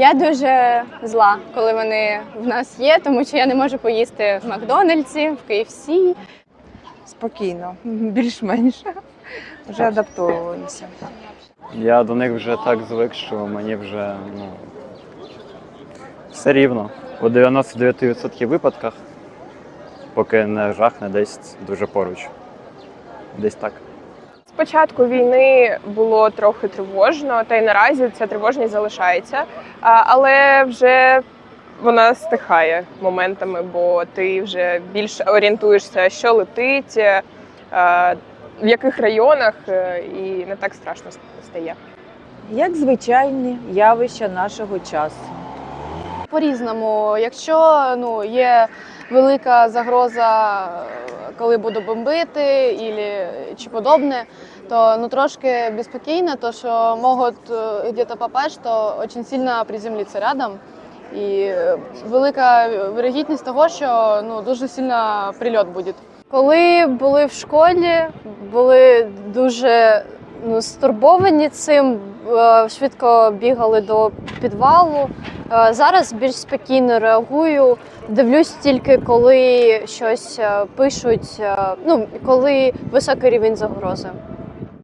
Я дуже зла, коли вони в нас є, тому що я не можу поїсти в Макдональдсі, в KFC. Спокійно, більш-менш. Вже адаптовуємося. Я до них вже так звик, що мені вже ну, все рівно. У 99% випадках, поки не жахне десь дуже поруч. Десь так. Початку війни було трохи тривожно, та й наразі ця тривожність залишається, але вже вона стихає моментами, бо ти вже більш орієнтуєшся, що летить, е, в яких районах, е, і не так страшно стає. як звичайні явища нашого часу. По-різному, якщо ну, є велика загроза, е, коли буду бомбити ілі, чи подобне, то ну, трошки беспокійно, то що можуть где-то попасть, то очень сильно приземлиться рядом. І е, велика вирогідність того, що ну, дуже сильно прильот буде. Коли були в школі, були дуже стурбовані цим, е, швидко бігали до підвалу. Е, Зараз більш спокійно реагую. Дивлюсь тільки, коли щось е, пишуть, ну коли високий рівень загрози.